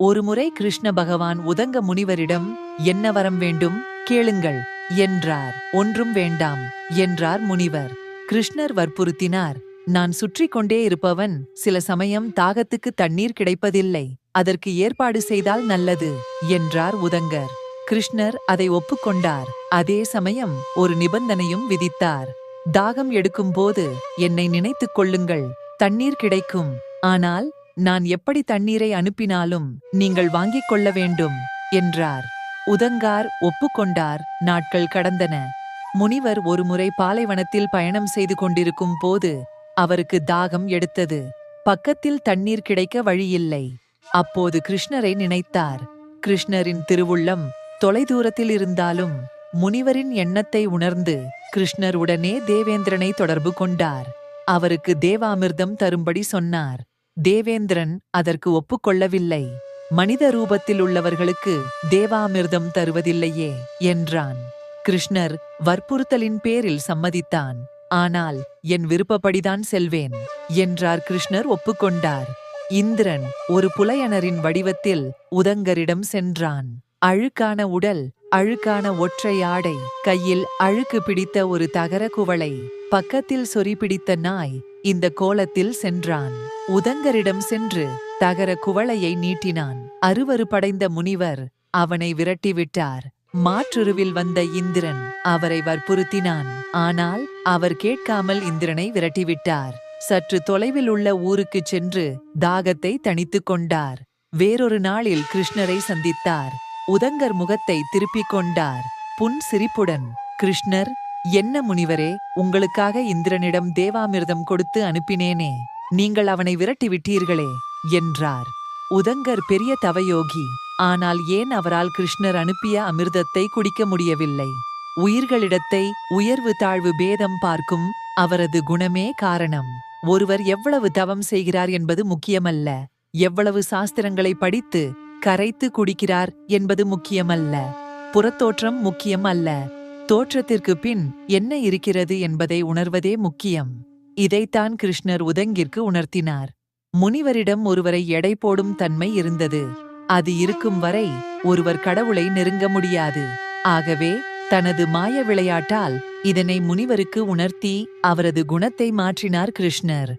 ஒருமுறை கிருஷ்ண பகவான் உதங்க முனிவரிடம் என்ன வரம் வேண்டும்? கேளுங்கள் என்றார். ஒன்றும் வேண்டாம் என்றார் முனிவர். கிருஷ்ணர் வற்புறுத்தினார். நான் சுற்றி கொண்டே இருப்பவன் சில சமயம் தாகத்துக்கு தண்ணீர் கிடைப்பதில்லை. அதற்கு ஏற்பாடு செய்தால் நல்லது என்றார் உதங்கர். கிருஷ்ணர் அதை ஒப்புக்கொண்டார். அதே சமயம் ஒரு நிபந்தனையும் விதித்தார். தாகம் எடுக்கும்போது என்னை நினைத்துக் கொள்ளுங்கள். தண்ணீர் கிடைக்கும். ஆனால் நான் எப்படி தண்ணீரை அனுப்பினாலும் நீங்கள் வாங்கிக் கொள்ள வேண்டும் என்றார். உதங்கார் ஒப்புக்கொண்டார் நாட்கள் கடந்தன. முனிவர் ஒருமுறை பாலைவனத்தில் பயணம் செய்து கொண்டிருக்கும் போது அவருக்கு தாகம் எடுத்தது. பக்கத்தில் தண்ணீர் கிடைக்க வழியில்லை. அப்போது கிருஷ்ணரை நினைத்தார். கிருஷ்ணரின் திருவுள்ளம் தொலைதூரத்தில் இருந்தாலும் முனிவரின் எண்ணத்தை உணர்ந்து கிருஷ்ணர் உடனே தேவேந்திரனை தொடர்பு கொண்டார். அவருக்கு தேவாமிர்தம் தரும்படி சொன்னார். தேவேந்திரன் அதற்கு ஒப்புக்கொள்ளவில்லை. மனித ரூபத்தில் உள்ளவர்களுக்கு தேவாமிர்தம் தருவதில்லையே என்றான். கிருஷ்ணர் வற்புறுத்தலின் பேரில் சம்மதித்தான். ஆனால் என் விருப்பப்படிதான் செல்வேன் என்றார் கிருஷ்ணர் ஒப்புக்கொண்டார். இந்திரன் ஒரு புலையனரின் வடிவத்தில் உதங்கரிடம் சென்றான். அழுக்கான உடல் அழுக்கான ஒற்றை ஆடை கையில் அழுக்கு பிடித்த ஒரு தகர குவளை பக்கத்தில் சொறி பிடித்த நாய் இந்த கோலத்தில் சென்றான். உதங்கரிடம் சென்று தகர குவளையை நீட்டினான். அருவருப்படைந்த முனிவர் அவனை விரட்டிவிட்டார். மாற்றுருவில் வந்த இந்திரன் அவரை வற்புறுத்தினான். ஆனால் அவர் கேட்காமல் இந்திரனை விரட்டிவிட்டார். சற்று தொலைவில் உள்ள ஊருக்குச் சென்று தாகத்தை தணித்துக் கொண்டார். வேறொரு நாளில் கிருஷ்ணரை சந்தித்தார். உதங்கர் முகத்தை திருப்பிக் கொண்டார். புன் சிரிப்புடன் கிருஷ்ணர் என்ன முனிவரே உங்களுக்காக இந்திரனிடம் தேவாமிர்தம் கொடுத்து அனுப்பினேனே நீங்கள் அவனை விரட்டி விட்டீர்களே என்றார். உதங்கர் பெரிய தவயோகி ஆனால் ஏன் அவரால் கிருஷ்ணர் அனுப்பிய அமிர்தத்தை குடிக்க முடியவில்லை? உயிர்களிடத்தை உயர்வு தாழ்வு பேதம் பார்க்கும் அவரது குணமே காரணம். ஒருவர் எவ்வளவு தவம் செய்கிறார் என்பது முக்கியமல்ல. எவ்வளவு சாஸ்திரங்களை படித்து கரைத்து குடிக்கிறார் என்பது முக்கியமல்ல. புறத்தோற்றம் முக்கியம் அல்ல. தோற்றத்திற்கு பின் என்ன இருக்கிறது என்பதை உணர்வதே முக்கியம். இதைத்தான் கிருஷ்ணர் உதங்கிற்கு உணர்த்தினார். முனிவரிடம் ஒருவரை எடை போடும் தன்மை இருந்தது. அது இருக்கும் வரை ஒருவர் கடவுளை நெருங்க முடியாது. ஆகவே தனது மாய விளையாட்டால் இதனை முனிவருக்கு உணர்த்தி அவரது குணத்தை மாற்றினார் கிருஷ்ணர்.